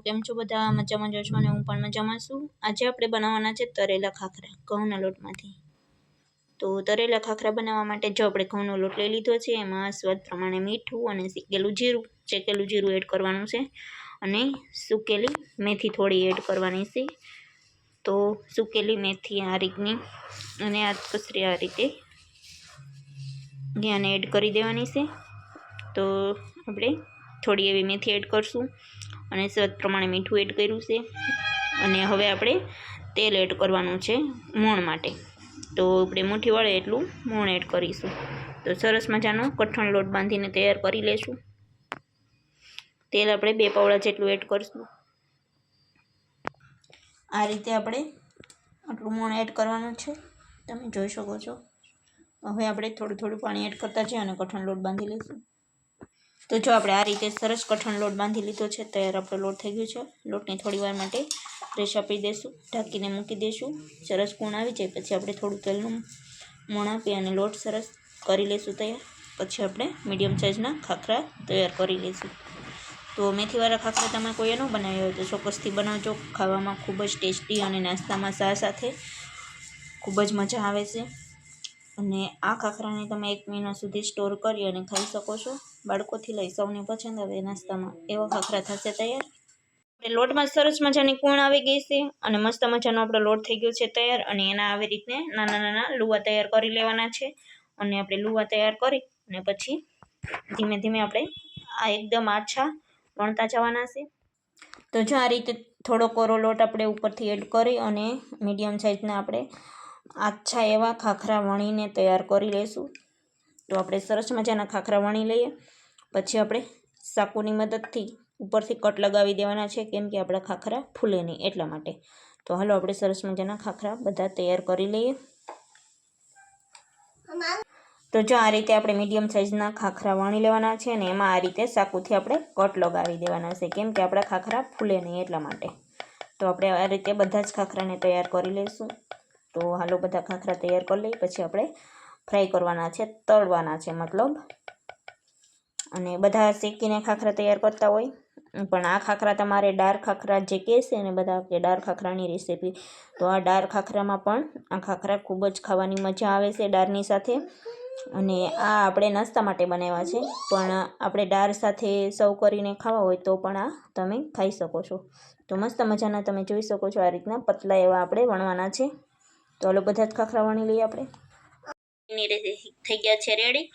કેમ છો બધા? મજામાં જો છો અને હું પણ મજામાં છું. આજે આપણે બનાવવાના છે તરેલા ખાખરા, ઘઉંના લોટમાંથી. તો તરેલા ખાખરા બનાવવા માટે જો આપણે ઘઉંનો લોટ લઈ લીધો છે, એમાં સ્વાદ પ્રમાણે મીઠું અને શેકેલું જીરું. શેકેલું જીરું એડ કરવાનું છે અને સૂકેલી મેથી થોડી એડ કરવાની છે. તો સૂકેલી મેથી આ રીતની અને આ કસરી આ રીતે આને એડ કરી દેવાની છે. તો આપણે થોડી એવી મેથી એડ કરશું. અને સ્વાદ પ્રમાણે મીઠું એડ કર્યું છે. અને હવે આપણે તેલ એડ કરવાનું છે મોણ માટે. તો આપણે મુઠ્ઠી વળે એટલું મોણ એડ કરીશું. તો સરસ મજાનો કઠણ લોટ બાંધીને તૈયાર કરી લેશું. તેલ આપણે બે પાવડા જેટલું એડ કરીશું. આ રીતે આપણે આટલું મોણ એડ કરવાનું છે. તમે જોઈ શકો છો. હવે આપણે થોડું થોડું પાણી એડ કરતા જઈએ અને કઠણ લોટ બાંધી લઈશું તો જો આપણે આ રીતે સરસ કઠણ લોટ બાંધી લીધો છે, તૈયાર આપણો લોટ થઈ ગયો છે. લોટને થોડી વાર માટે રેસ આપી દઈશું ઢાંકીને મૂકી દઈશું સરસ કૂણ આવી જાય, પછી આપણે થોડું તેલનું મોણ આપી અને લોટ સરસ કરી લઈશું તૈયાર. પછી આપણે મીડિયમ સાઇઝના ખાખરા તૈયાર કરી લઈશું તો મેથીવાળા ખાખરા તમે કોઈએ ન બનાવ્યા હોય તો ચોક્કસથી બનાવજો. ખાવામાં ખૂબ જ ટેસ્ટી અને નાસ્તામાં સા સાથે ખૂબ જ મજા આવે છે. અને આ ખાખરાને તમે એક મહિના સુધી સ્ટોર કરી અને ખાઈ શકો છો. બાળકોથી લઈ સૌને પસંદ આવે નાસ્તામાં. એવા ખાખરા થશે તૈયાર? આપણે લોટમાં સરસ મજાની કૂણ આવી ગઈ છે અને મસ્ત મજાનો આપણો લોટ થઈ ગયો છે તૈયાર અને એના આવી રીતે નાના નાના લુવા તૈયાર કરી લેવાના છે અને આપણે લુવા તૈયાર કરી અને પછી ધીમે ધીમે આપણે આ એકદમ આછા વણતા જવાના છે. તો જો આ રીતે થોડો કોરો લોટ આપણે ઉપરથી એડ કરી અને મીડિયમ સાઇઝના આપણે આછા એવા ખાખરા વણીને તૈયાર કરી લઈશું તો આપણે સરસ મજાના ખાખરા વણી લઈએ. પછી આપણે સાકુની મદદથી ઉપરથી કટ લગાવી દેવાના છે, કેમ કે આપણા ખાખરા ફૂલે નહીં એટલા માટે. તો હાલો આપણે સરસ મજાના ખાખરા બધા તૈયાર કરી લઈએ. તો જો આ રીતે આપણે મીડિયમ સાઇઝના ખાખરા વણી લેવાના છે અને એમાં આ રીતે સાકુથી આપણે કટ લગાવી દેવાના છે, કેમ કે આપણા ખાખરા ફૂલે નહીં એટલા માટે. તો આપણે આ રીતે બધા જ ખાખરાને તૈયાર કરી લઈશું. તો હાલો બધા ખાખરા તૈયાર કરી લઈએ, પછી આપણે ફ્રાય કરવાના છે, તળવાના છે મતલબ. અને બધા શેકીને ખાખરા તૈયાર કરતા હોય. પણ આ ખાખરા તમારે ડાર ખાખરા જે કહેશે ને બધા કે ડાર ખાખરાની રેસીપી તો આ ડાર ખાખરામાં પણ આ ખાખરા ખૂબ જ ખાવાની મજા આવે છે ડારની સાથે. અને આ આપણે નાસ્તા માટે બનાવ્યા છે. પણ આપણે ડાર સાથે સર્વ કરીને ખાવા હોય તો પણ આ તમે ખાઈ શકો છો. તો મસ્ત મજાના તમે જોઈ શકો છો આ રીતના પતલા એવા આપણે વણવાના છે. તો હલો બધા જ ખાખરા વણી લઈએ આપણે. થઈ ગયા છે રેડી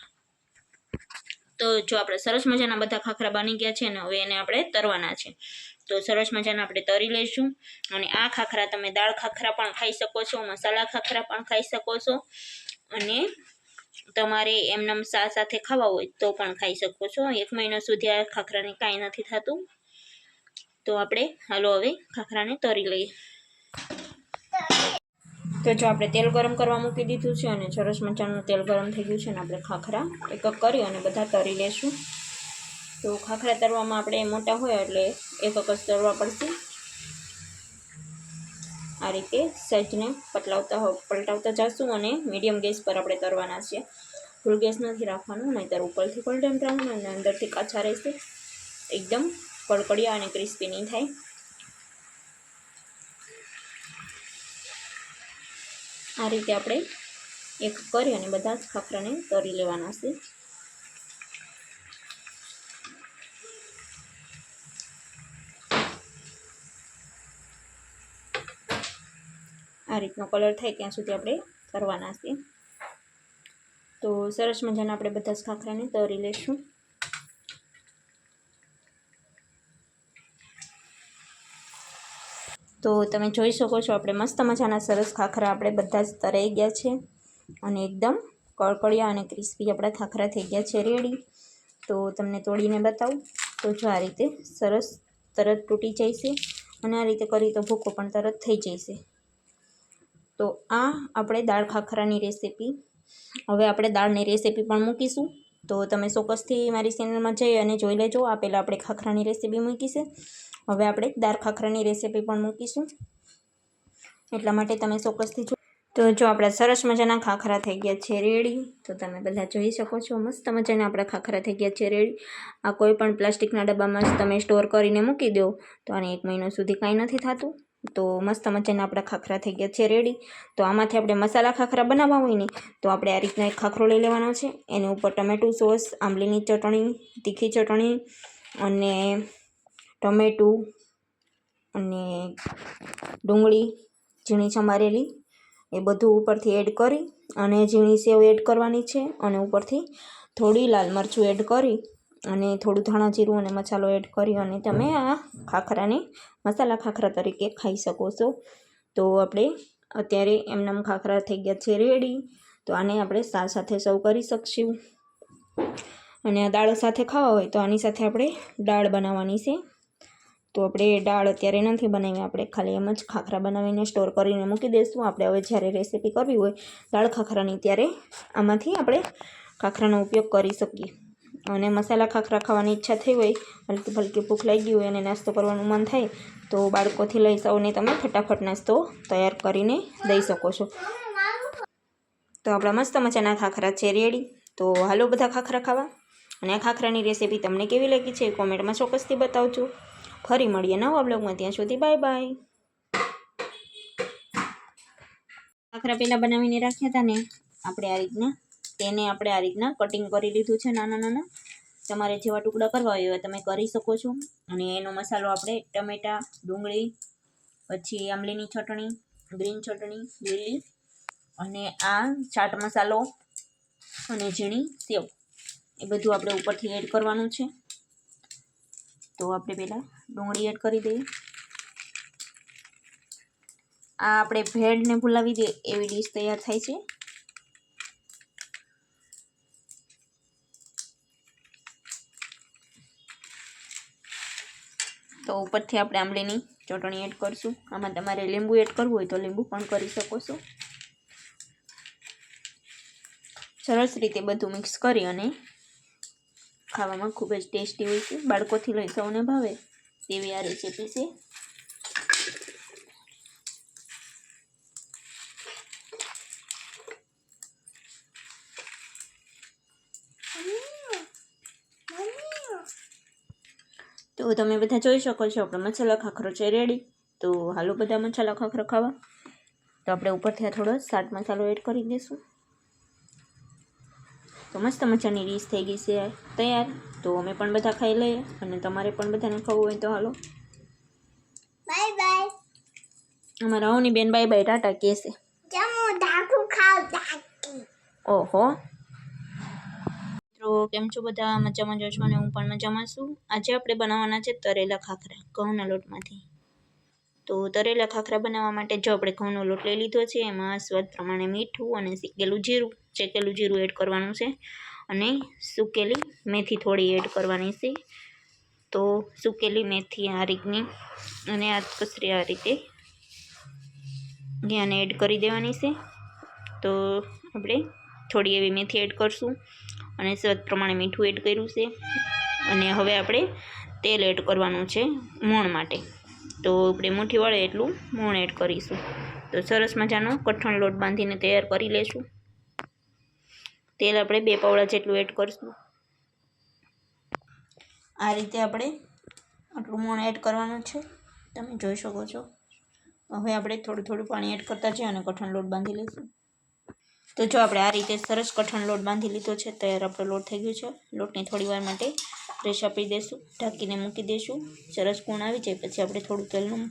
તો જો આપણે સરસ મજાના બધા ખાખરા બની ગયા છે ને હવે એને આપણે તરવાના છે. તો સરસ મજાના આપણે તરી લઈશું અને આ ખાખરા તમે દાળ ખાખરા પણ ખાઈ શકો છો, મસાલા ખાખરા પણ ખાઈ શકો છો અને તમારે એમનેમ સાથે ખાવા હોય તો પણ ખાઈ શકો છો. એક મહિના સુધી આ ખાખરાને કાંઈ નથી થતું. તો આપણે હાલો હવે ખાખરાને તરી લઈએ. તો જો આપણે તેલ ગરમ કરવા મૂકી દીધું છે અને સરસ મજાનું તેલ ગરમ થઈ ગયું છે અને આપણે ખાખરા એક એક કરી અને બધા તરી લેશું. તો ખાખરા તરવામાં આપણે મોટા હોય એટલે એક એક જ તરવા પડશે. આ રીતે સહેજને પતલાવતા પલટાવતા જઈશું અને મીડિયમ ગેસ પર આપણે તરવાના છે ફૂલ ગેસ નથી રાખવાનું, નહીંતર ઉપરથી પલટામ રાખવાનું અને અંદરથી કાચા રહેશે. એકદમ કડકડિયા અને ક્રિસ્પી નહીં થાય. આ રીતે આપણે એક કરી અને બધા જ ખાખરાને તરી લેવાના છે. આ રીતનો કલર થાય ત્યાં સુધી આપણે કરવાના છે. તો સરસ મજાના આપણે બધા જ ખાખરાને તરી લઈશું તો તમે જોઈ શકો છો, આપણે મસ્ત મજાના સરસ ખાખરા આપણે બધા જ તરાઈ ગયા છે. અને એકદમ કળકળિયા અને ક્રિસ્પી આપણા ખાખરા થઈ ગયા છે રેડી. તો તમને તોડીને બતાવું. તો જો આ રીતે સરસ તરત તૂટી જશે અને આ રીતે કરી તો ભૂકો પણ તરત થઈ જશે. તો આ આપણે દાળ ખાખરાની રેસીપી. હવે આપણે દાળની રેસીપી પણ મૂકીશું. તો તમે ચોક્કસથી મારી ચેનલમાં જઈ અને જોઈ લેજો. આ પહેલાં આપણે ખાખરાની રેસીપી મૂકી છે. હવે આપણે દાળ ખાખરાની રેસીપી પણ મૂકીશું. એટલા માટે તમે ચોક્કસથી જો તો જો આપણા સરસ મજાના ખાખરા થઈ ગયા છે રેડી તો તમે બધા જોઈ શકો છો મસ્ત મજાના આપણા ખાખરા થઈ ગયા છે રેડી આ કોઈ પણ પ્લાસ્ટિકના ડબ્બામાં જ તમે સ્ટોર કરીને મૂકી દો, તો આને એક મહિનો સુધી કાંઈ નથી થતું. તો મસ્ત મજાના આપણા ખાખરા થઈ ગયા છે રેડી તો આમાંથી આપણે મસાલા ખાખરા બનાવવા હોય ને, તો આપણે આ રીતના એક ખાખરો લઈ લેવાનો છે. એની ઉપર ટમેટું સોસ, આંબલીની ચટણી, તીખી ચટણી અને ટમેટું અને ડુંગળી ઝીણી સમારેલી એ બધું ઉપરથી એડ કરી અને ઝીણી સેવ એડ કરવાની છે અને ઉપરથી થોડી લાલ મરચું એડ કરી અને થોડું ધાણા જીરું અને મસાલો એડ કરી અને તમે આ ખાખરાને મસાલા ખાખરા તરીકે ખાઈ શકો છો. તો આપણે અત્યારે એમનામ ખાખરા થઈ ગયા છે રેડી તો આને આપણે શાક સાથે સર્વ કરી શકશું. અને આ દાળ સાથે ખાવા હોય તો આની સાથે આપણે દાળ બનાવવાની છે. તો આપણે દાળ અત્યારે નથી બનાવી, આપણે ખાલી એમ જ ખાખરા બનાવીને સ્ટોર કરીને મૂકી દઈશું. આપણે હવે જ્યારે રેસીપી કરવી હોય, દાળ ખાખરાની, ત્યારે આમાંથી આપણે ખાખરાનો ઉપયોગ કરી શકીએ. અને મસાલા ખાખરા ખાવાની ઈચ્છા થઈ હોય, હલકી ફલકી ભૂખ લાગી હોય અને નાસ્તો કરવાનું મન થાય, તો બાળકોથી લઈ સૌને તમે ફટાફટ નાસ્તો તૈયાર કરીને દઈ શકો છો. તો આપણા મસ્ત મજાના ખાખરા છે રેડી તો હાલો બધા ખાખરા ખાવા. અને આ ખાખરાની રેસીપી તમને કેવી લાગી છે કોમેન્ટમાં ચોક્કસથી બતાવજો. ફરી મળીએ નવા બ્લોગમાં. ત્યાં સુધી બાય બાય. આખરા પહેલાં બનાવીને રાખ્યા હતા ને, આપણે આ રીતના, તેને આપણે આ રીતના કટિંગ કરી લીધું છે નાના નાના. તમારે જેવા ટુકડા કરવા હોય એવા તમે કરી શકો છો. અને એનો મસાલો આપણે ટમેટાં, ડુંગળી, પછી આંબલીની ચટણી, ગ્રીન ચટણી, લીલી, અને આ ચાટ મસાલો અને ઝીણી સેવ. એ બધું આપણે ઉપરથી એડ કરવાનું છે. તો આપણે પહેલાં ડુંગળી એડ કરી દઈએ. આ આપણે ભેળને ભૂલાવી દઈએ એવી ડીશ તૈયાર થાય છે. તો ઉપરથી આપણે આંબલીની ચટણી એડ કરશું. આમાં તમારે લીંબુ એડ કરવું હોય તો લીંબુ પણ કરી શકો છો. સરસ રીતે બધું મિક્સ કરી અને ખાવામાં ખૂબ જ ટેસ્ટી હોય છે. બાળકોથી લઈ સૌને ભાવે તેવી આ રેસીપી છે. તો તમે બધા જોઈ શકો છો, આપણો મસાલા ખાખરો છે રેડી તો હાલો બધા મસાલા ખાખરો ખાવા. તો આપણે ઉપરથી થોડો સાટ મસાલો એડ કરી દઈશું તો મસ્ત મજાની ડીશ થઈ ગઈ છે તૈયાર. તો અમે પણ બધા ખાઈ લઈએ અને તમારે પણ બધાને ખાવું હોય તો હાલો. Bye bye. અમારા ઓની બેન બાય બાય ટાટા ખાવ ડાકી ઓહો. મિત્રો કેમ છો બધા? મજામાં જો છો અને હું પણ મજામાં છું. આજે આપણે બનાવવાના છે તરેલા ખાખરા. ઘઉંના લોટમાંથી. તો તરેલા ખાખરા બનાવવા માટે જો આપણે ઘઉંનો લોટ લઈ લીધો છે, એમાં સ્વાદ પ્રમાણે મીઠું અને શેકેલું જીરું શેકેલું જીરું એડ કરવાનું છે અને સૂકેલી મેથી થોડી એડ કરવાની છે. તો સૂકેલી મેથી આ રીતની અને આ કસરી આ રીતે આને એડ કરી દેવાની છે. તો આપણે થોડી એવી મેથી એડ કરશું અને સ્વાદ પ્રમાણે મીઠું એડ કર્યું છે. અને હવે આપણે તેલ એડ કરવાનું છે મોણ માટે. તો આપણે મુઠ્ઠી વળે એટલું મોણ એડ કરીશું. તો સરસ મજાનો કઠણ લોટ બાંધીને તૈયાર કરી લેશું. તેલ આપણે બે પાવડા જેટલું એડ કરીશું. આ રીતે આપણે આટલું મોણ એડ કરવાનું છે. તમે જોઈ શકો છો. હવે આપણે થોડું થોડું પાણી એડ કરતા જઈએ અને કઠણ લોટ બાંધી લઈશું તો જો આપણે આ રીતે સરસ કઠણ લોટ બાંધી લીધો છે, તૈયાર આપણો લોટ થઈ ગયો છે. લોટને થોડી વાર માટે રેશ આપી દઈશું ઢાંકીને મૂકી દઈશું સરસ કૂણ આવી જાય, પછી આપણે થોડું તેલનું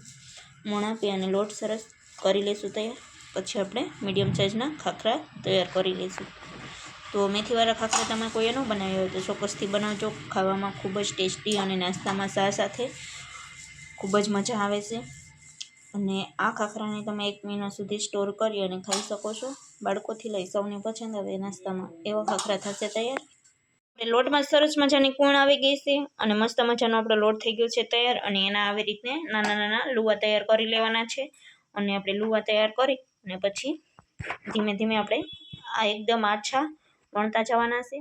મોણ આપી અને લોટ સરસ કરી લઈશું તૈયાર. પછી આપણે મીડિયમ સાઇઝના ખાખરા તૈયાર કરી લઈશું તો મેથીવાળા ખાખરા તમે કોઈએ ન બનાવ્યા હોય તો ચોક્કસથી બનાવજો. ખાવામાં ખૂબ જ ટેસ્ટી અને નાસ્તામાં સા સાથે ખૂબ જ મજા આવે છે. અને આ ખાખરાને તમે એક મહિના સુધી સ્ટોર કરી અને ખાઈ શકો છો. બાળકોથી લઈ સૌને પસંદ આવે નાસ્તામાં. એવા ખાખરા થશે તૈયાર. લોટમાં સરસ મજાની કૂણ આવી ગઈ છે અને મસ્ત મજાનો આપણો લોટ થઈ ગયો છે તૈયાર અને એના આવી રીતે નાના નાના લુવા તૈયાર કરી લેવાના છે અને આપણે લુવા તૈયાર કરી અને પછી ધીમે ધીમે આપણે આ એકદમ આછા વણતા જવાના છે.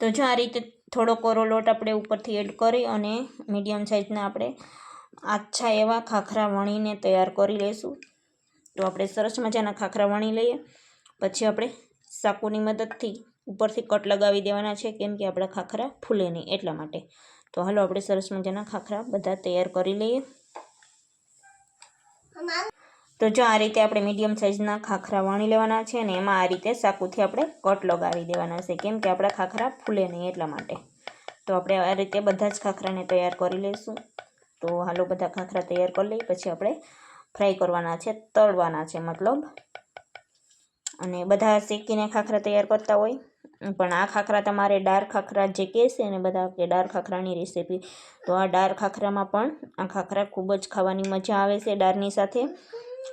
તો જો આ રીતે થોડો કોરો લોટ આપણે ઉપરથી એડ કરી અને મીડિયમ સાઇઝના આપણે આછા એવા ખાખરા વણીને તૈયાર કરી લઈશું તો આપણે સરસ મજાના ખાખરા વણી લઈએ. પછી આપણે સાકુની મદદથી ઉપરથી કટ લગાવી દેવાના છે, કેમ કે આપણા ખાખરા ફૂલે નહીં એટલા માટે. તો હાલો આપણે સરસ મજાના ખાખરા બધા તૈયાર કરી લઈએ. તો જો આ રીતે આપણે મીડિયમ સાઇઝના ખાખરા વણી લેવાના છે અને એમાં આ રીતે સાકુથી આપણે કટ લગાવી દેવાના છે, કેમ કે આપણા ખાખરા ફૂલે નહીં એટલા માટે. તો આપણે આ રીતે બધા જ ખાખરાને તૈયાર કરી લઈશું. તો હાલો બધા ખાખરા તૈયાર કરી લઈએ, પછી આપણે ફ્રાય કરવાના છે, તળવાના છે મતલબ. અને બધા શેકીને ખાખરા તૈયાર કરતા હોય. પણ આ ખાખરા તમારે ડાર ખાખરા જે કહેશે ને બધા કે ડાર ખાખરાની રેસીપી તો આ ડાર ખાખરામાં પણ આ ખાખરા ખૂબ જ ખાવાની મજા આવે છે ડારની સાથે.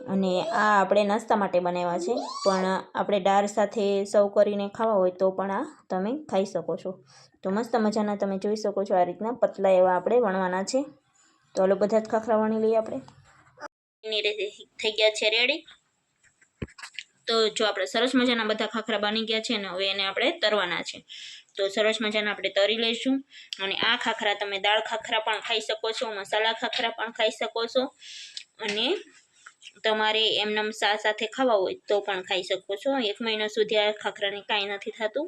અને આ આપણે નાસ્તા માટે બનાવ્યા છે, પણ આપણે ડાર સાથે સર્વ કરીને ખાવા હોય તો પણ આ તમે ખાઈ શકો છો. તો મસ્ત મજાના તમે જોઈ શકો છો આ રીતના પતલા એવા આપણે વણવાના છે. તો હાલો બધા જ ખાખરા વણી લઈએ આપણે. થઈ ગયા છે રેડી તો જો આપણે સરસ મજાના બધા ખાખરા બની ગયા છે ને, હવે એને આપણે તરવાના છે. તો સરસ મજાના આપણે તરી લઈશું અને આ ખાખરા તમે દાળ ખાખરા પણ ખાઈ શકો છો, મસાલા ખાખરા પણ ખાઈ શકો છો અને તમારે એમનેમ સાથે ખાવા હોય તો પણ ખાઈ શકો છો. એક મહિના સુધી આ ખાખરાને કાંઈ નથી થતું.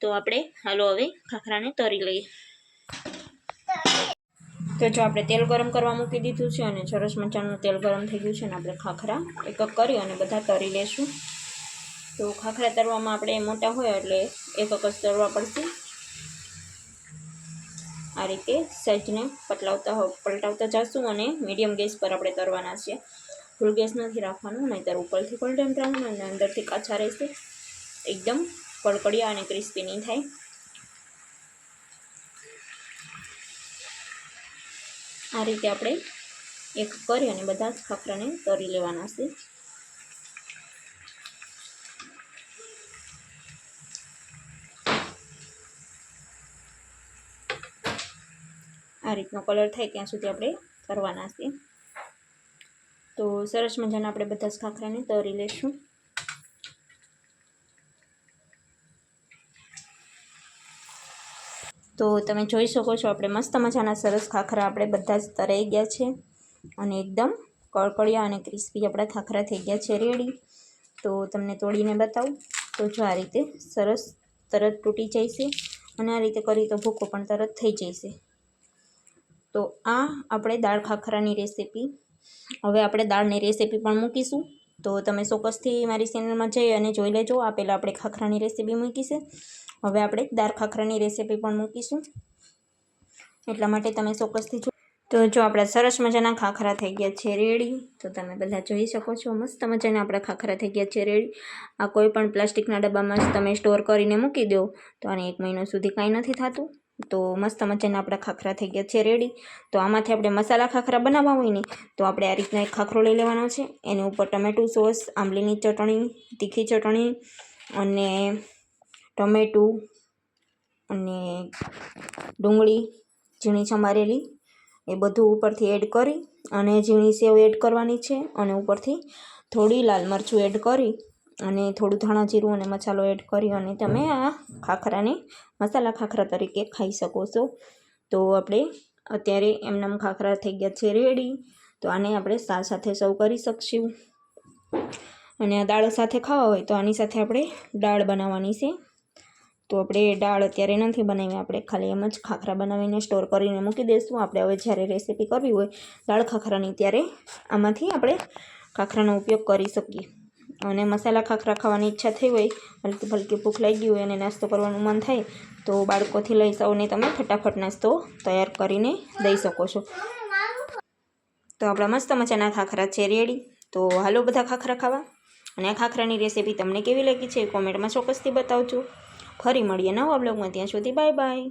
તો આપણે હાલો હવે ખાખરાને તરી લઈએ. તો જો આપણે તેલ ગરમ કરવા મૂકી દીધું છે અને સરસ મજાનું તેલ ગરમ થઈ ગયું છે અને આપણે ખાખરા એક એક કરી અને બધા તરી લેશું. તો ખાખરા તરવામાં આપણે મોટા હોય એટલે એક એક જ તરવા પડશે. આ રીતે સહેજને પટલાવતા પલટાવતા જશું અને મીડિયમ ગેસ પર આપણે તરવાના છે ફૂલ ગેસ નથી રાખવાનું, નહીંતર ઉપરથી પણ બ્રાઉન અને અંદરથી કાચા રહેશે. એકદમ કડકડિયા અને ક્રિસ્પી નહીં થાય. આ રીતે આપણે એક કરી અને બધા જ ખાખરાને તરી લેવાના છે. આ રીતનો કલર થાય ત્યાં સુધી આપણે કરવાના છે. તો સરસ મજાના આપણે બધા જ ખાખરાને તરી લઈશું તો તમે જોઈ શકો છો, આપણે મસ્ત મજાના સરસ ખાખરા આપણે બધા જ તરાઈ ગયા છે. અને એકદમ કળકળિયા અને ક્રિસ્પી આપણા ખાખરા થઈ ગયા છે રેડી. તો તમને તોડીને બતાવું. તો જો આ રીતે સરસ તરત તૂટી છે અને આ રીતે કરી તો ભૂકો પણ તરત થઈ જશે. તો આ આપણે દાળ ખાખરાની રેસીપી. હવે આપણે દાળની રેસીપી પણ મૂકીશું. તો તમે ચોક્કસથી મારી ચેનલમાં જઈ અને જોઈ લેજો. આ પહેલાં આપણે ખાખરાની રેસીપી મૂકી છે. હવે આપણે દાળ ખાખરાની રેસીપી પણ મૂકીશું. એટલા માટે તમે ચોક્કસથી જો તો જો આપણા સરસ મજાના ખાખરા થઈ ગયા છે રેડી તો તમે બધા જોઈ શકો છો મસ્ત મજાના આપણા ખાખરા થઈ ગયા છે રેડી આ કોઈ પણ પ્લાસ્ટિકના ડબ્બામાં જ તમે સ્ટોર કરીને મૂકી દો, તો આને એક મહિનો સુધી કાંઈ નથી થતું. તો મસ્ત મજાના આપણા ખાખરા થઈ ગયા છે રેડી તો આમાંથી આપણે મસાલા ખાખરા બનાવવા હોય ને, તો આપણે આ રીતના એક ખાખરો લઈ લેવાનો છે. એની ઉપર ટમેટું સોસ આંબલીની ચટણી, તીખી ચટણી અને ટમેટું અને ડુંગળી ઝીણી સમારેલી એ બધું ઉપરથી એડ કરી અને ઝીણી સેવ એડ કરવાની છે અને ઉપરથી થોડી લાલ મરચું એડ કરી અને થોડું ધાણા જીરું અને મસાલો એડ કરી અને તમે આ ખાખરાને મસાલા ખાખરા તરીકે ખાઈ શકો છો. તો આપણે અત્યારે એમનામ ખાખરા થઈ ગયા છે રેડી તો આને આપણે સા સાથે સર્વ કરી શકશું. અને આ દાળ સાથે ખાવા હોય તો આની સાથે આપણે દાળ બનાવવાની છે. તો આપણે દાળ અત્યારે નથી બનાવી, આપણે ખાલી એમ જ ખાખરા બનાવીને સ્ટોર કરીને મૂકી દઈશું. આપણે હવે જ્યારે રેસીપી કરવી હોય, દાળ ખાખરાની, ત્યારે આમાંથી આપણે ખાખરાનો ઉપયોગ કરી શકીએ. અને મસાલા ખાખરા ખાવાની ઈચ્છા થઈ હોય, હલકી ફલકી ભૂખ લાગી હોય અને નાસ્તો કરવાનું મન થાય, તો બાળકોથી લઈ સૌને તમે ફટાફટ નાસ્તો તૈયાર કરીને દઈ શકો છો. તો આપણા મસ્ત મજાના ખાખરા છે રેડી તો હાલો બધા ખાખરા ખાવા. અને આ ખાખરાની રેસીપી તમને કેવી લાગી છે? કોમેન્ટમાં ચોક્કસથી બતાવજો. ફરી મળીએ નવા બ્લોગમાં ત્યાં સુધી બાય બાય